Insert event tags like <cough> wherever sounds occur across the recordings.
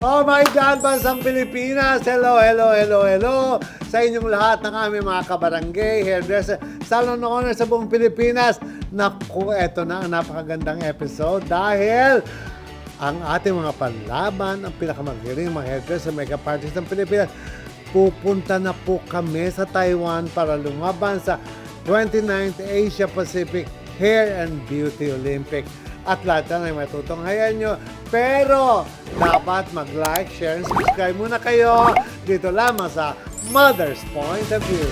Oh my God, Bansang Pilipinas! Hello, hello, hello, hello! Sa inyong lahat ng aming mga kabarangay, hairdresser, salon owner sa buong Pilipinas. Naku, eto na ang napakagandang episode dahil ang ating mga panlaban, ang pinakamagaling mga hairdresser, makeup artist ng Pilipinas, pupunta na po kami sa Taiwan para lumaban sa 29th Asia Pacific Hair and Beauty Olympic. At lahat yan ay matutunghayan nyo. Pero, dapat mag-like, share, and subscribe muna kayo dito lamang sa Mother's Point of View.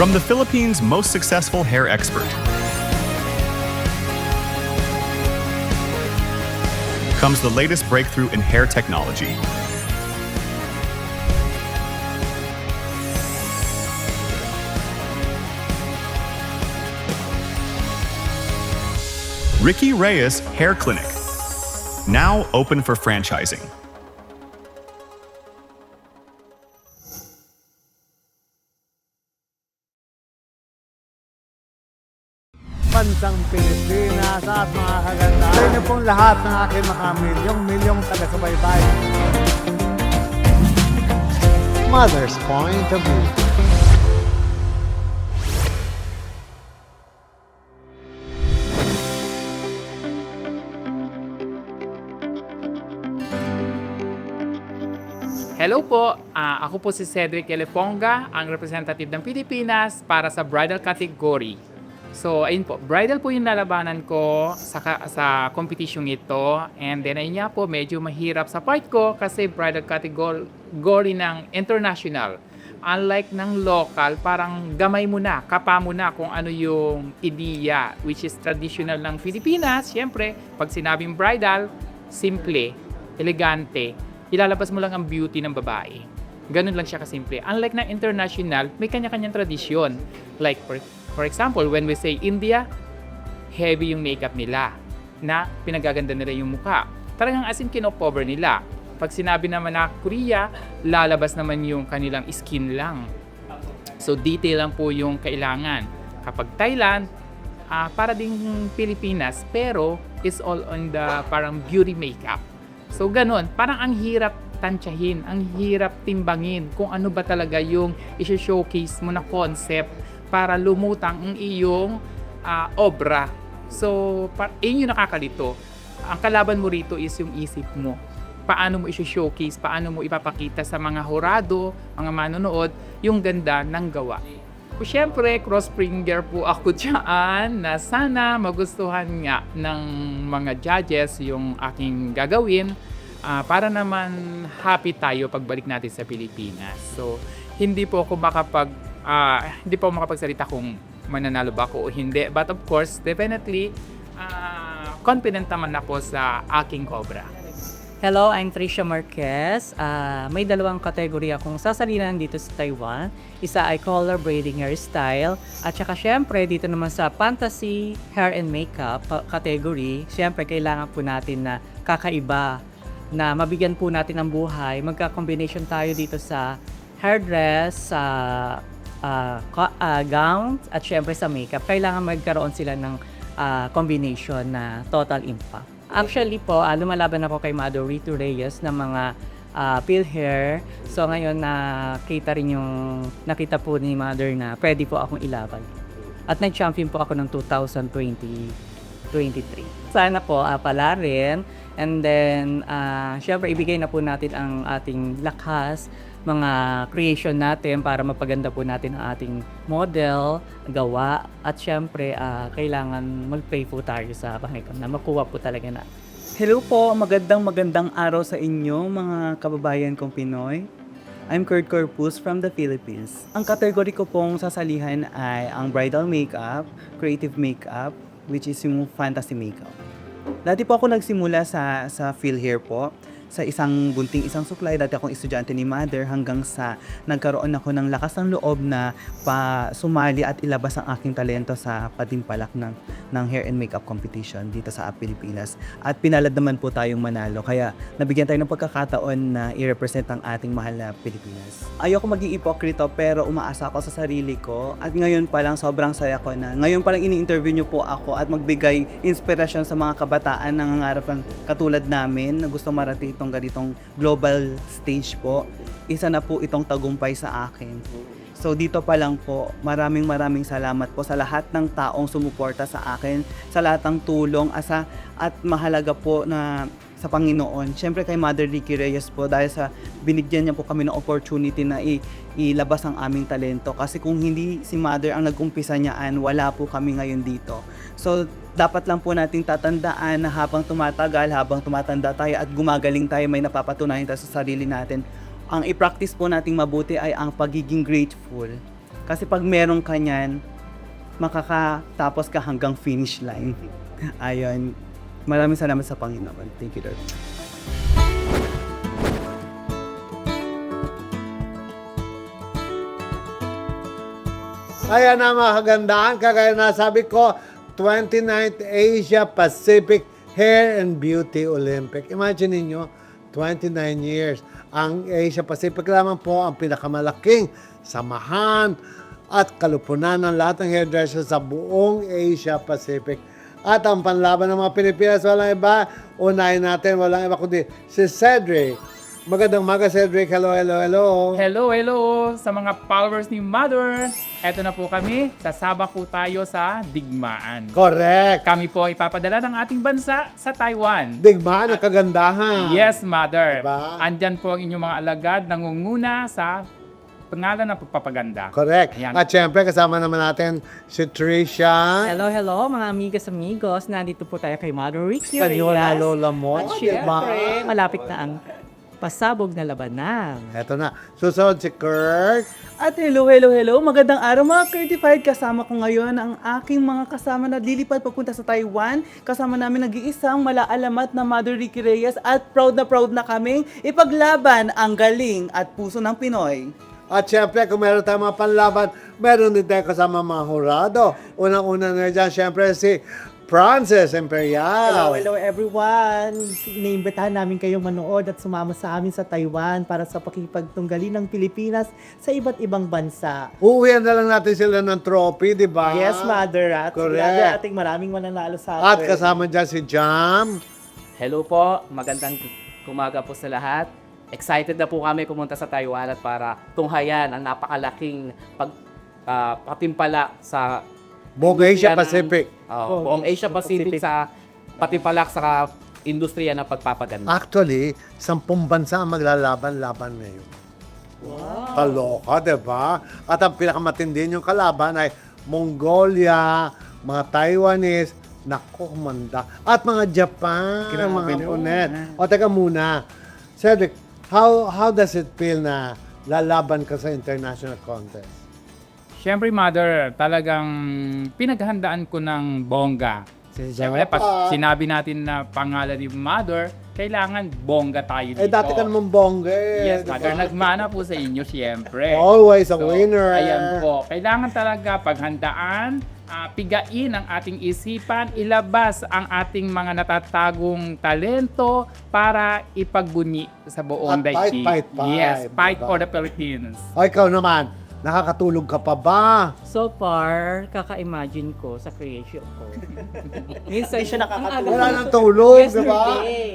From the Philippines' most successful hair expert comes the latest breakthrough in hair technology. Ricky Reyes Hair Clinic, now open for franchising. Bansang Pilipinas at mga kaganda. Sa inyo pong lahat ng aking mga milyong-milyong taga-subaybay. Mother's Point of View. Hello po, Ah, ako po si Cedric Eleponga, ang representative ng Pilipinas para sa bridal category. So, ayun po, bridal po yung lalabanan ko sa, sa competition ito. And then, ayun nga po, medyo mahirap sa part ko kasi bridal category ng international. Unlike ng local, parang gamay mo na, kapa mo na kung ano yung ideya, which is traditional ng Pilipinas. Siyempre, pag sinabing bridal, simple, elegante, ilalabas mo lang ang beauty ng babae. Ganun lang siya kasimple. Unlike na international, may kanya-kanyang tradisyon. Like, for, for example, when we say India, heavy yung makeup nila na pinagaganda nila yung mukha. Talagang as in kinocover nila. Pag sinabi naman na Korea, lalabas naman yung kanilang skin lang. So detail lang po yung kailangan. Kapag Thailand, ah, para ding Pilipinas, pero it's all on the parang beauty makeup. So ganun, parang ang hirap tansyahin, ang hirap timbangin kung ano ba talaga yung isi-showcase mo na concept para lumutang ang iyong ah, obra. So, par- yun yung nakakalito. Ang kalaban mo rito is yung isip mo. Paano mo isi-showcase, paano mo ipapakita sa mga horado, mga manonood, yung ganda ng gawa. So, syempre, cross-finger po ako <laughs> dyan na sana magustuhan nga ng mga judges yung aking gagawin ah, para naman happy tayo pagbalik natin sa Pilipinas. So, hindi po ako makapag ah, hindi po makapagsalita kung mananalo ba ako o hindi. But of course, definitely ah, confident naman ako sa aking cobra. Hello, I'm Tricia Marquez. Ah, may dalawang kategory akong sasalinan dito sa Taiwan. Isa ay color braiding hairstyle. At saka syempre, dito naman sa fantasy hair and makeup category, syempre kailangan po natin na kakaiba na mabigyan po natin ng buhay. Magka-combination tayo dito sa hairdress, sa ah, ka- ah, gowns, at syempre sa makeup. Kailangan magkaroon sila ng ah, combination na total impact. Actually po, ah, lumalaban ako kay Mado Rito Reyes ng mga uh, peel hair. So ngayon nakita rin yung nakita po ni Mother na pwede po akong ilaban. At nag-champion po ako ng 2020-23. Sana po uh, pala rin. And then, uh, syempre ibigay na po natin ang ating lakas, mga creation natin para mapaganda po natin ang ating model, gawa, at syempre ah, kailangan mag-pray po tayo sa Panginoon na makuha po talaga na. Hello po, magandang magandang araw sa inyo mga kababayan kong Pinoy. I'm Kurt Corpus from the Philippines. Ang kategory ko pong sasalihan ay ang bridal makeup, creative makeup, which is yung fantasy makeup. Dati po ako nagsimula sa sa Feel Hair po. Sa isang bunting isang suklay. Dati akong estudyante ni Mother hanggang sa nagkaroon ako ng lakas ng loob na pa sumali at ilabas ang aking talento sa patimpalak ng, ng hair and makeup competition dito sa Pilipinas. At pinalad naman po tayong manalo. Kaya nabigyan tayo ng pagkakataon na i-represent ang ating mahal na Pilipinas. Ayoko maging ipokrito pero umaasa ako sa sarili ko. At ngayon pa lang sobrang saya ko na. Ngayon pa lang ini-interview niyo po ako at magbigay inspirasyon sa mga kabataan na nangangarap ng katulad namin na gusto marating itong ganitong global stage po. Isa na po itong tagumpay sa akin. So dito pa lang po, maraming maraming salamat po sa lahat ng taong sumuporta sa akin, sa lahat ng tulong asa at mahalaga po na sa Panginoon. Siyempre kay Mother Ricky Reyes po dahil sa binigyan niya po kami ng opportunity na i- ilabas ang aming talento. Kasi kung hindi si Mother ang nag-umpisa niyaan, wala po kami ngayon dito. So dapat lang po nating tatandaan na habang tumatagal, habang tumatanda tayo at gumagaling tayo, may napapatunayan tayo sa sarili natin. Ang i-practice po nating mabuti ay ang pagiging grateful. Kasi pag meron ka niyan, makakatapos ka hanggang finish line. <laughs> Ayun. Maraming salamat sa Panginoon. Thank you, Lord. Ayan na mga kagandahan, kagaya na sabi ko, 29th Asia Pacific Hair and Beauty Olympic. Imagine niyo 29 years. Ang Asia Pacific lamang po ang pinakamalaking samahan at kalupunan ng lahat ng hairdressers sa buong Asia Pacific. At ang panlaban ng mga Pilipinas, walang iba, unahin natin, walang iba kundi si Cedric. Magandang maga, Cedric. Hello, hello, hello. Hello, hello sa mga followers ni Mother. Eto na po kami, sasaba po tayo sa digmaan. Correct. Kami po ay ipapadala ng ating bansa sa Taiwan. Digmaan ang kagandahan. Yes, Mother. Diba? Andyan po ang inyong mga alagad nangunguna sa pangalan ng pagpapaganda. Correct. Ayan. At syempre, kasama naman natin si Trisha. Hello, hello mga amigas amigos. Nandito po tayo kay Mother Ricky Kanyola Reyes. Lola mo. At syempre, malapit na ang pasabog na labanan. Eto na. Susunod si Kurt. At hello, hello, hello. Magandang araw mga certified. Kasama ko ngayon ang aking mga kasama na lilipad papunta sa Taiwan. Kasama namin nag-iisang malaalamat na Mother Ricky Reyes at proud na proud na kaming ipaglaban ang galing at puso ng Pinoy. At syempre, kung meron tayong mga panlaban, meron din tayo kasama mga hurado. Unang-una na dyan, syempre si Francis Imperial. Hello, hello everyone! Iniimbitahan namin kayo manood at sumama sa amin sa Taiwan para sa pakipagtunggali ng Pilipinas sa iba't ibang bansa. Uuwihan na lang natin sila ng trophy, di ba? Yes, Mother! At Correct. ating maraming mananalo sa At atin. kasama dyan si Jam. Hello po, magandang kumaga po sa lahat. Excited na po kami pumunta sa Taiwan at para tunghayan ang napakalaking pag ah, patimpalak sa Buong Asia Pacific. Oh, buong Asia Pacific, sa patimpalak sa industriya ng pagpapaganda. Actually, sampung bansa ang maglalaban-laban ngayon. Wow. Kaloka, di ba? At ang pinakamatindi yung kalaban ay Mongolia, mga Taiwanese, Naku, manda. At mga Japan, mga Unet. O, teka muna. Cedric, how, how does it feel na lalaban ka sa international contest? Siyempre, Mother, talagang pinaghandaan ko ng bongga. Siyempre, pag sinabi natin na pangalan ni Mother, kailangan bongga tayo dito. Eh, dati ka naman bongga eh. Yes, di ba? Mother, nagmana po sa inyo, siyempre. Always a So, winner. Ayan po. Kailangan talaga paghandaan, ah, pigain ang ating isipan, ilabas ang ating mga natatagong talento para ipagbunyi sa buong At fight, daigdig. fight, fight, Yes, fight diba? for the Philippines. O, ikaw naman, nakakatulog ka pa ba? So far, kaka-imagine ko sa creation ko. <laughs> Minsan siya nakakatulog. Wala nang tulog, Yes, di ba?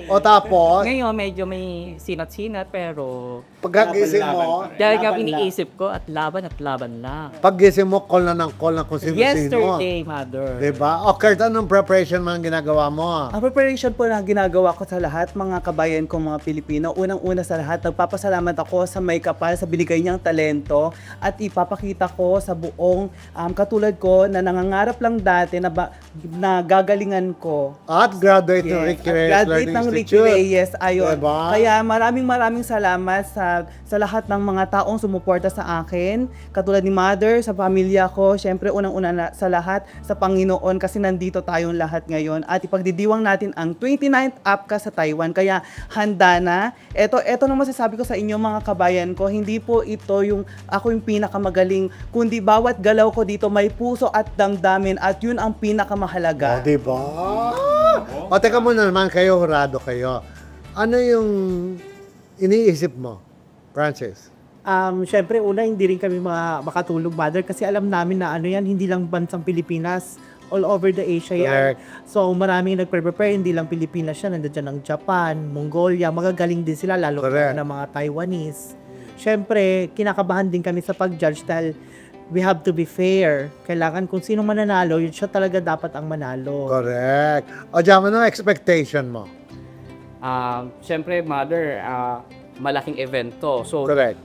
O tapos, Ngayon, medyo may sinat-sinat pero pagkagising mo, dahil nga iniisip ko at laban at laban lang. paggising mo, call na ng call na kung sino-sino. Yesterday, Mother. Di ba? O, Kurt, anong preparation man ang ginagawa mo? Ang preparation po na ginagawa ko sa lahat, mga kabayan kong mga Pilipino, unang-una sa lahat, nagpapasalamat ako sa may kapal sa binigay niyang talento at ipapakita ko sa buong um, katulad ko na nangangarap lang dati na, ba, na gagalingan ko. At graduate ng Yes, Ricky at Reyes graduate Learning ng Ricky Institute. Reyes, ayun. Diba? Kaya maraming maraming salamat sa sa, sa lahat ng mga taong sumuporta sa akin. Katulad ni Mother, sa pamilya ko, syempre unang-una na, sa lahat, sa Panginoon kasi nandito tayong lahat ngayon. At ipagdidiwang natin ang 29th APCA sa Taiwan. Kaya handa na. Ito, ito na masasabi ko sa inyo mga kabayan ko, hindi po ito yung ako yung pinakamagaling, kundi bawat galaw ko dito may puso at damdamin at yun ang pinakamahalaga. O, di ba? O, teka muna naman, kayo, hurado kayo. Ano yung iniisip mo, Francis? Um, Siyempre, una, hindi rin kami mga makatulog, mother, kasi alam namin na ano yan, hindi lang bansang Pilipinas, all over the Asia yan. Correct. So, maraming nagpre-prepare, hindi lang Pilipinas yan, nandiyan dyan ang Japan, Mongolia, magagaling din sila, lalo Correct. na ng mga Taiwanese. Siyempre, kinakabahan din kami sa pag-judge dahil we have to be fair. Kailangan kung sino mananalo, yun siya talaga dapat ang manalo. Correct. O, Jam, ano ang expectation mo? Ah, Siyempre, mother, ah, malaking event to. So, Correct.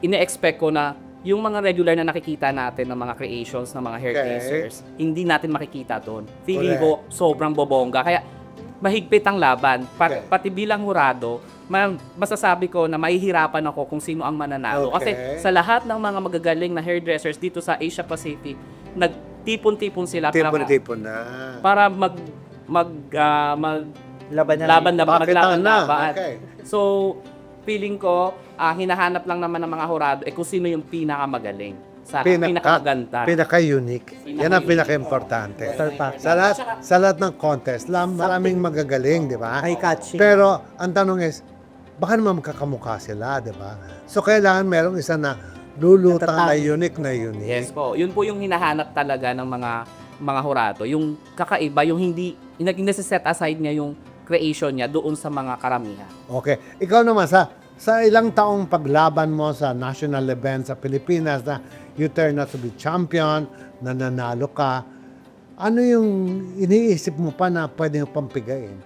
ine-expect ko na yung mga regular na nakikita natin ng mga creations ng mga hair Okay. tracers, hindi natin makikita doon. Feeling ko sobrang bobongga. Kaya mahigpit ang laban. Pa- Okay. Pati bilang hurado, ma- masasabi ko na mahihirapan ako kung sino ang mananalo. Kasi Okay. sa lahat ng mga magagaling na hairdressers dito sa Asia Pacific, nagtipon-tipon sila para, Tipon-tipon na. para mag mag ah, mag Laban na laban na Bakit maglaban na? laban. Okay. So, feeling ko, ah, hinahanap lang naman ng mga hurado eh kung sino yung pinakamagaling. Sa pinakamaganda. Pinaka-unique. Yan ang pinaka-importante. Perfect. Sa lahat, sa lahat ng contest, lam, maraming magagaling, di ba? Eye-catching. Pero, ang tanong is, baka naman magkakamukha sila, di ba? So, kailangan merong isa na lulutang na unique na unique. Yes po. Yun po yung hinahanap talaga ng mga mga hurado. Yung kakaiba, yung hindi, yung nag-set aside niya yung creation niya doon sa mga karamihan. Okay. Ikaw naman, sa sa ilang taong paglaban mo sa national event sa Pilipinas na you turn out to be champion, na nanalo ka, ano yung iniisip mo pa na pwede yung pampigain?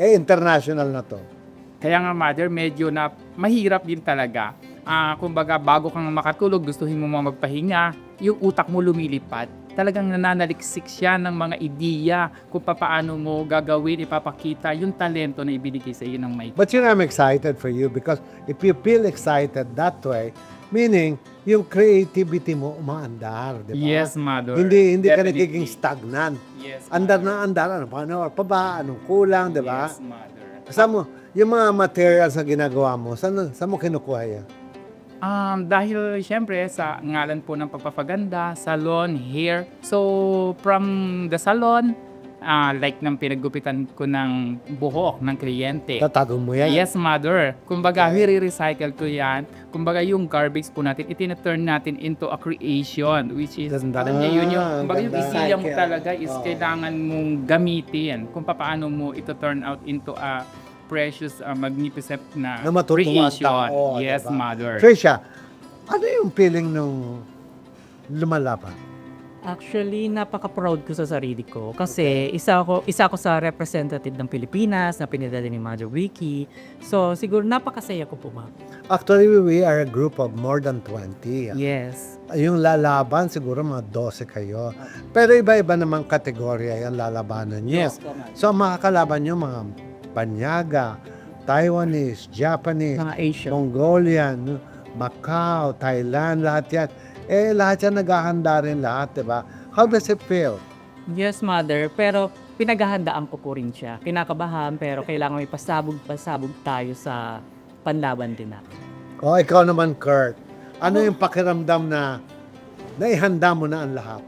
Eh, international na to. Kaya nga mother, medyo na mahirap din talaga. Ah, kumbaga bago kang makatulog, gustuhin mo mga magpahinga, yung utak mo lumilipad. Talagang nananaliksik siya ng mga ideya kung paano mo gagawin, ipapakita yung talento na ibinigay sa iyo ng may But you know, I'm excited for you because if you feel excited that way, meaning yung creativity mo umaandar, di ba? Yes, mother. Hindi hindi ka Definitely. nagiging stagnant. Yes, Andar na andar, ano pa, ano pa ba, anong kulang, di ba? Yes, mother. Saan mo, yung mga materials na ginagawa mo, saan, saan mo kinukuha yan? Um, dahil syempre sa ngalan po ng pagpapaganda, salon, hair. So from the salon, ah, like ng pinaggupitan ko ng buhok ng kliyente. Tatago mo yan? Yes, mother. Kumbaga, i-recycle ko yan. Kumbaga, yung garbage po natin, itinaturn natin into a creation, which is, Ganda. alam niyo, yun yung, Ah, kumbaga, yung ganda. mo talaga is Oo. kailangan mong gamitin kung paano mo ito turn out into a precious, uh, magnificent na, Na matutuwa creation. tao, Yes, diba? mother. Trisha, ano yung feeling nung lumalaban? Actually, napaka-proud ko sa sarili ko kasi isa ako isa ako sa representative ng Pilipinas na pinadala ni Mother Wiki. So, siguro napakasaya ko po, ma'am. Actually, we are a group of more than 20. Yes. Yung lalaban, siguro mga 12 kayo. Pero iba-iba namang kategorya yung lalabanan nyo. Yes, So, ang makakalaban nyo, mga Panyaga, Taiwanese, Japanese, Mga Asian. Mongolian, Macau, Thailand, lahat yan. Eh, lahat yan naghahanda rin lahat, di ba? How does it feel? Yes, Mother. Pero pinaghahandaan ko po rin siya. Kinakabahan pero kailangan may pasabog-pasabog tayo sa panlaban din natin. O, ikaw naman, Kurt. Ano yung pakiramdam na naihanda mo na ang lahat?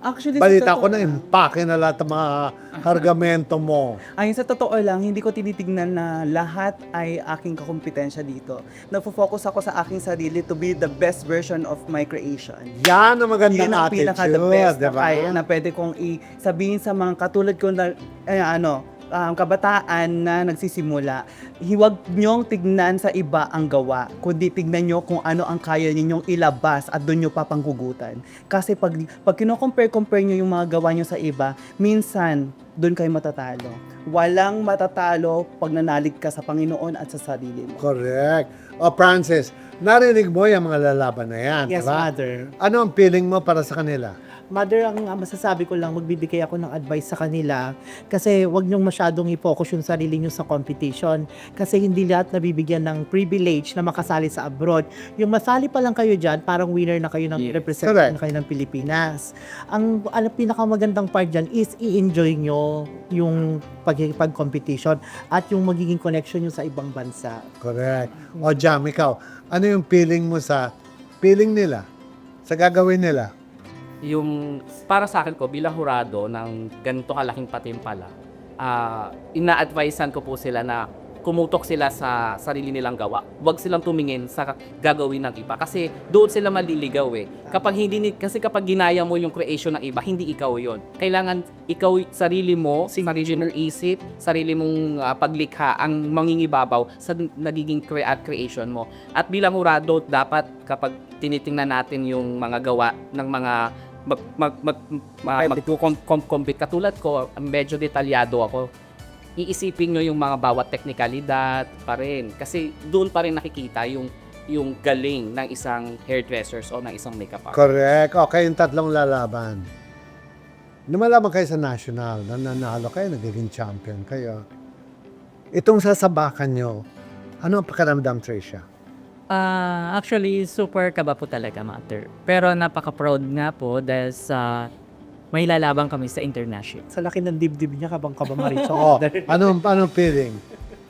Actually, Balita ko na impake na lahat ng mga <laughs> kargamento mo. Ayun sa totoo lang, hindi ko tinitignan na lahat ay aking kakumpetensya dito. Nafo-focus ako sa aking sarili to be the best version of my creation. Yan ang magandang Yun ang pinaka the attitude, best di na, pwede kong isabihin sa mga katulad ko na eh, ano, um, kabataan na nagsisimula. Huwag niyong tignan sa iba ang gawa, kundi tignan niyo kung ano ang kaya ninyong ilabas at doon niyo papanggugutan. Kasi pag, pag kino-compare-compare niyo yung mga gawa niyo sa iba, minsan doon kayo matatalo. Walang matatalo pag nanalig ka sa Panginoon at sa sarili mo. Correct. O Francis, narinig mo yung mga lalaban na yan, Yes, di ba? mother. Ano ang feeling mo para sa kanila? Mother, ang masasabi ko lang, magbibigay ako ng advice sa kanila kasi wag niyong masyadong i-focus yung sarili niyo sa competition kasi hindi lahat nabibigyan ng privilege na makasali sa abroad. Yung masali pa lang kayo dyan, parang winner na kayo ng Yes. represent Correct. na kayo ng Pilipinas. Ang ano, pinakamagandang part dyan is i-enjoy nyo yung pag-competition at yung magiging connection nyo sa ibang bansa. Correct. O Jam, ikaw, ano yung feeling mo sa feeling nila? Sa gagawin nila? Yung para sa akin ko bilang hurado ng ganito kalaking patimpala, ah ina-advisean ko po sila na kumutok sila sa sarili nilang gawa. Huwag silang tumingin sa gagawin ng iba kasi doon sila maliligaw eh. Kapag hindi ni- kasi kapag ginaya mo yung creation ng iba, hindi ikaw 'yon. Kailangan ikaw sarili mo, sarili mong isip, sarili mong ah, paglikha ang mangingibabaw sa nagiging cre- at creation mo. At bilang hurado, dapat kapag tinitingnan natin yung mga gawa ng mga mag mag mag, mag, magko-compete katulad ko, medyo detalyado ako. Iisipin nyo yung mga bawat teknikalidad pa rin kasi doon pa rin nakikita yung yung galing ng isang hairdressers o ng isang makeup artist. Correct. O, kayong tatlong lalaban. Lumalaban kayo sa national, nananalo kayo, nagiging champion kayo. Itong sasabakan nyo, ano ang pakiramdam, Tricia? Ah, actually, super kaba po talaga, Mother. Pero napaka-proud nga po dahil sa may lalaban kami sa international. Sa laki ng dibdib niya, kabang kaba Maricho. Oo. anong, anong feeling,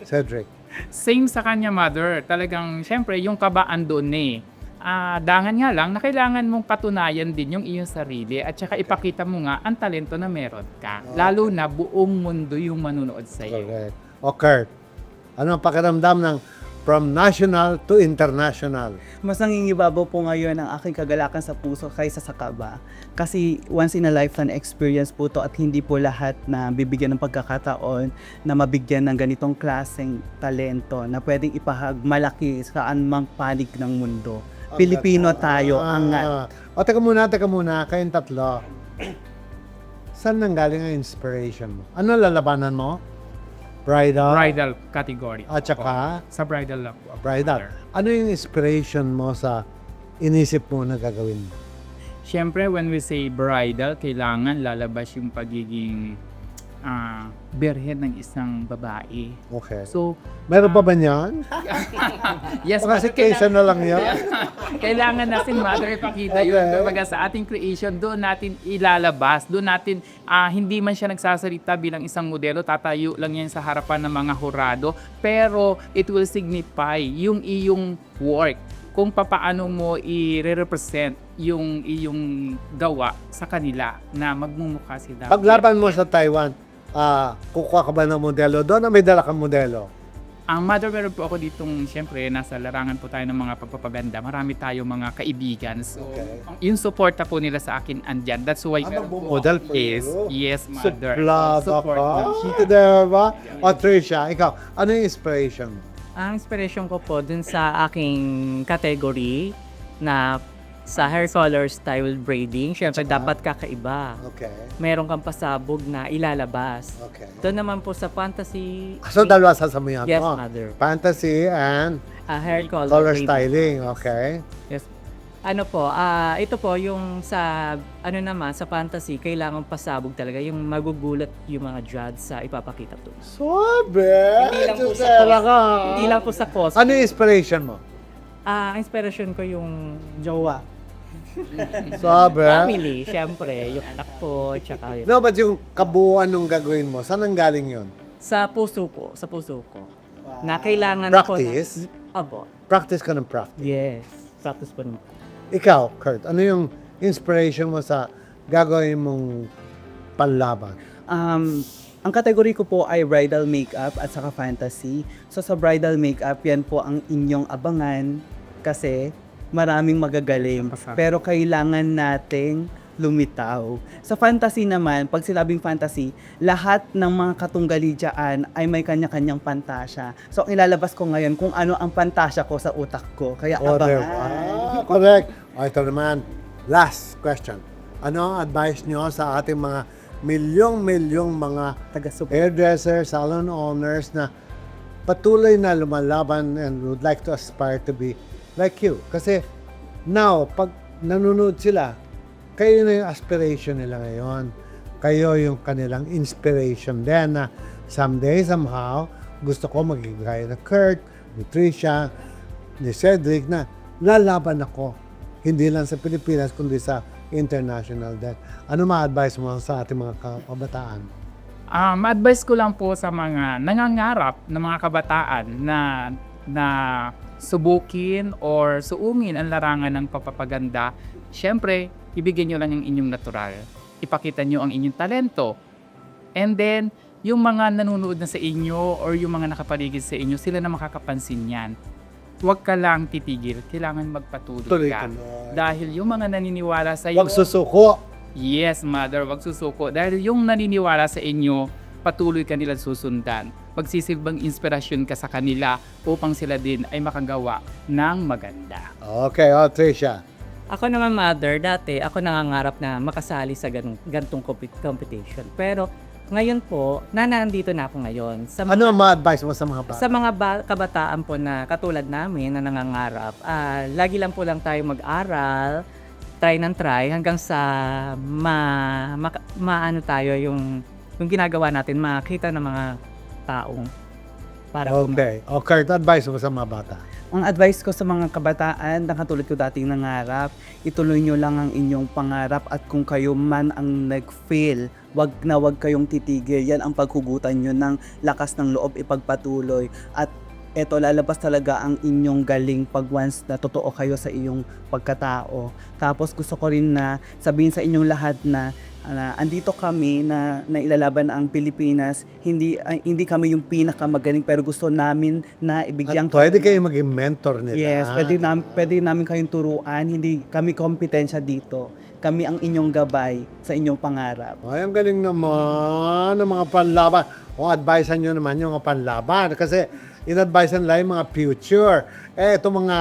Cedric? Same sa kanya, mother. Talagang, syempre, yung kabaan doon eh. Ah, dangan nga lang na kailangan mong patunayan din yung iyong sarili at saka ipakita mo nga ang talento na meron ka. Lalo na buong mundo yung manunood sa iyo. Correct. O, Kurt, ano ang pakiramdam ng from national to international? Mas nangingibabaw po ngayon ang aking kagalakan sa puso kaysa sa kaba. Kasi once in a lifetime experience po to at hindi po lahat na bibigyan ng pagkakataon na mabigyan ng ganitong klaseng talento na pwedeng ipahagmalaki saan mang panig ng mundo. Pilipino tayo, angat. Ah, o, teka muna, teka muna, kayong tatlo. Saan nanggaling ang inspiration mo? Ano lalabanan mo? Bridal? Bridal category. At saka, Sa bridal lang po. bridal. Ano yung inspiration mo sa inisip mo na gagawin mo? Siyempre, when we say bridal, kailangan lalabas yung pagiging ah, berhen ng isang babae. Okay. So, Meron pa ba niyan? <laughs> yes, Kasi kaysa na lang yan. <laughs> kailangan natin mother ipakita yun. Okay. Kumbaga sa ating creation, doon natin ilalabas. Doon natin, ah, hindi man siya nagsasalita bilang isang modelo, tatayo lang yan sa harapan ng mga hurado. Pero it will signify yung iyong work kung papaano mo i-represent yung iyong gawa sa kanila na magmumukha sila. Paglaban mo sa Taiwan, ah, kukuha ka ba ng modelo doon o may dala kang modelo? Ang mother meron po ako ditong, siyempre, nasa larangan po tayo ng mga pagpapaganda. Marami tayo mga kaibigan. So, Okay. ang- yung suporta po nila sa akin andyan. That's why Ah, meron po magmumodel ako- for Yes, you? yes, mother. Suplada Support ka. lang. Ito diba? O Tricia, ikaw, ano yung inspiration mo? Ang inspiration ko po dun sa aking category na sa hair color style braiding, syempre dapat kakaiba. Okay. Meron kang pasabog na ilalabas. Okay. Doon naman po sa fantasy, So, dalawa sasamuyan Yes, mo. mother. Fantasy and ah, hair color, color braiding. styling. Okay. Yes. Ano po, ah ito po yung sa ano naman sa fantasy kailangan pasabog talaga yung magugulat yung mga judge sa ipapakita to. Sobe! Hindi lang po sa ka. Hindi lang po sa cost. Ano yung inspiration mo? Ah, inspiration ko yung Jowa. <laughs> Sobe. family, syempre, yung anak ko, tsaka yun. No, but yung kabuuan nung gagawin mo, saan ang galing yun? Sa puso ko, sa puso ko. Na kailangan Practice? ko na... Abo. Practice ka ng practice. Yes. Practice po naman. Ikaw, Kurt, ano yung inspiration mo sa gagawin mong panlaban? Um, ang kategory ko po ay bridal makeup at saka fantasy. So sa bridal makeup, yan po ang inyong abangan kasi maraming magagaling. Pero kailangan nating lumitaw. Sa fantasy naman, pag sinabing fantasy, lahat ng mga katunggali dyan ay may kanya-kanyang pantasya. So ang ilalabas ko ngayon kung ano ang pantasya ko sa utak ko. Kaya Order. abangan. Ah, correct. O, ito naman. Last question. Ano ang advice nyo sa ating mga milyong-milyong mga Taga-support. hairdresser, salon owners na patuloy na lumalaban and would like to aspire to be like you. Kasi now, pag nanonood sila, kayo na yung aspiration nila ngayon. Kayo yung kanilang inspiration din na someday, somehow, gusto ko maging gaya na Kurt, ni Trisha, ni Cedric na lalaban ako. Hindi lang sa Pilipinas, kundi sa international din. Ano ma-advise mo sa ating mga kabataan? Um, advice ko lang po sa mga nangangarap na mga kabataan na na subukin or suungin ang larangan ng papapaganda. Siyempre, ibigay nyo lang yung inyong natural. Ipakita nyo ang inyong talento. And then, yung mga nanonood na sa inyo or yung mga nakapaligid sa inyo, sila na makakapansin yan. Huwag ka lang titigil. Kailangan magpatuloy Tuloy ka. ka na. Dahil yung mga naniniwala sa iyo, Huwag susuko. Yes, mother, wag susuko. Dahil yung naniniwala sa inyo, patuloy ka nila susundan. Magsisilbang inspirasyon ka sa kanila upang sila din ay makagawa ng maganda. Okay, oh, Trisha. Ako naman, mother, dati ako nangangarap na makasali sa ganung, gantong compet- competition. Pero ngayon po, na nandito na ako ngayon. Sa mga, Ano ang ma-advise mo sa mga bata? sa mga ba- kabataan po na katulad namin na nangangarap, ah, lagi lang po lang tayo mag-aral, try ng try hanggang sa ma, ma- maano tayo yung yung ginagawa natin makita ng mga taong para Okay. O, Kurt, advice mo sa mga bata. Ang advice ko sa mga kabataan na katulad ko dating nangarap, ituloy nyo lang ang inyong pangarap at kung kayo man ang nag-fail, wag na wag kayong titigil. Yan ang paghugutan nyo ng lakas ng loob ipagpatuloy. At eto lalabas talaga ang inyong galing pag once na totoo kayo sa iyong pagkatao. Tapos gusto ko rin na sabihin sa inyong lahat na na andito kami na nailalaban ang Pilipinas. Hindi ah, hindi kami yung pinakamagaling pero gusto namin na ibigyan At pwede kayo maging mentor nila. Yes, pwede, nam, pwede namin kayong turuan. Hindi kami kompetensya dito. Kami ang inyong gabay sa inyong pangarap. Ay, ang galing naman ng mga panlaban. O, advisean nyo naman yung mga panlaban. Kasi, in-advisean nila yung mga future. Eh, itong mga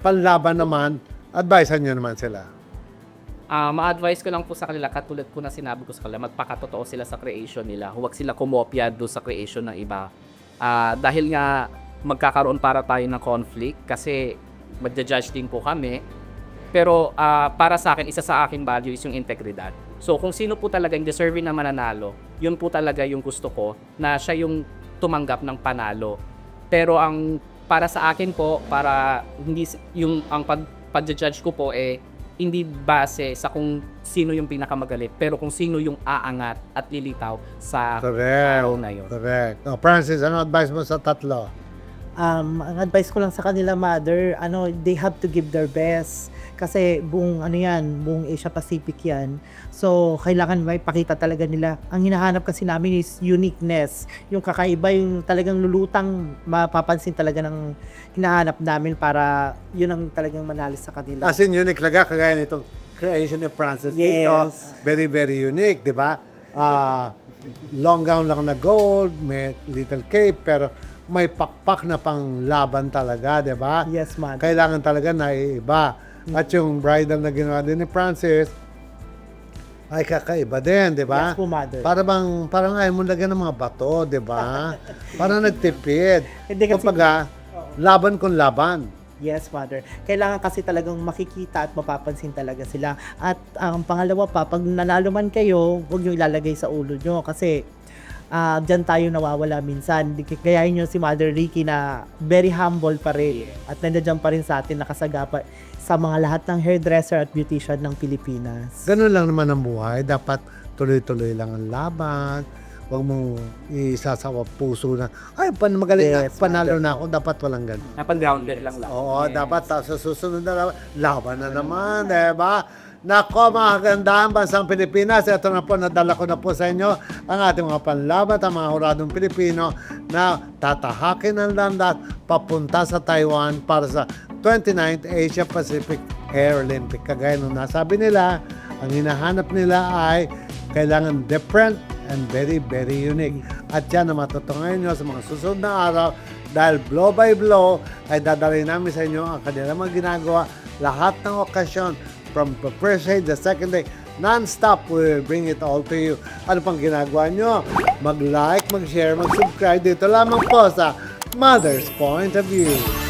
panlaban naman, advisean nyo naman sila. Ah, ma-advise ko lang po sa kanila, katulad po na sinabi ko sa kanila, magpakatotoo sila sa creation nila. Huwag sila kumopya do sa creation ng iba. Ah, dahil nga magkakaroon para tayo ng conflict kasi magja-judge din po kami. Pero ah, para sa akin, isa sa aking value is yung integridad. So kung sino po talaga yung deserving na mananalo, yun po talaga yung gusto ko na siya yung tumanggap ng panalo. Pero ang para sa akin po, para hindi yung ang pag pag-judge ko po eh hindi base sa kung sino yung pinakamagalit, pero kung sino yung aangat at lilitaw sa Correct. araw na yun. Correct. O, Francis, ano advice mo sa tatlo? Um, ang advice ko lang sa kanila, mother, ano, they have to give their best. Kasi buong ano yan, buong Asia Pacific yan. So, kailangan may pakita talaga nila. Ang hinahanap kasi namin is uniqueness. Yung kakaiba, yung talagang lulutang mapapansin talaga ng hinahanap namin para yun ang talagang manalis sa kanila. As in, unique talaga, kagaya nitong creation ni Francis. Yes. Ito, very, very unique, di ba? Ah, long gown lang na gold, may little cape, pero may pakpak na pang laban talaga, di ba? Yes, mother. Kailangan talaga na iba. At yung bridal na ginawa din ni Francis, ay kakaiba din, di ba? Yes po, mother. Para bang, parang ayaw mo lagyan ng mga bato, di ba? <laughs> parang nagtipid. Hindi kasi- Kumbaga, laban kung laban. Yes, mother. Kailangan kasi talagang makikita at mapapansin talaga sila. At ang pangalawa pa, pag nanalo man kayo, huwag nyo ilalagay sa ulo nyo kasi ah dyan tayo nawawala minsan. Gayahin nyo si Mother Ricky na very humble pa rin. At nandiyan pa rin sa atin nakasagapa sa mga lahat ng hairdresser at beautician ng Pilipinas. Ganun lang naman ang buhay. Dapat tuloy-tuloy lang ang laban. Huwag mo isasawa puso na, ay, pan magaling na, Yes, panalo na ako. Dapat walang ganun. Dapat grounded lang lang. Oo, dapat ta- sa susunod na laban, laban na naman, di ba? Nako mga kagandahan, bansang Pilipinas, ito na po, nadala ko na po sa inyo ang ating mga panlaban, ang mga huradong Pilipino na tatahakin ang landas papunta sa Taiwan para sa 29th Asia Pacific Air Olympic. Kagaya nung nasabi nila, ang hinahanap nila ay kailangan different and very, very unique. At yan ang matutungayan nyo sa mga susunod na araw dahil blow by blow ay dadalhin namin sa inyo ang kanilang mga ginagawa lahat ng okasyon from the first day, the second day, non-stop, we bring it all to you. Ano pang ginagawa nyo? Mag-like, mag-share, mag-subscribe dito lamang po sa Mother's Point of View.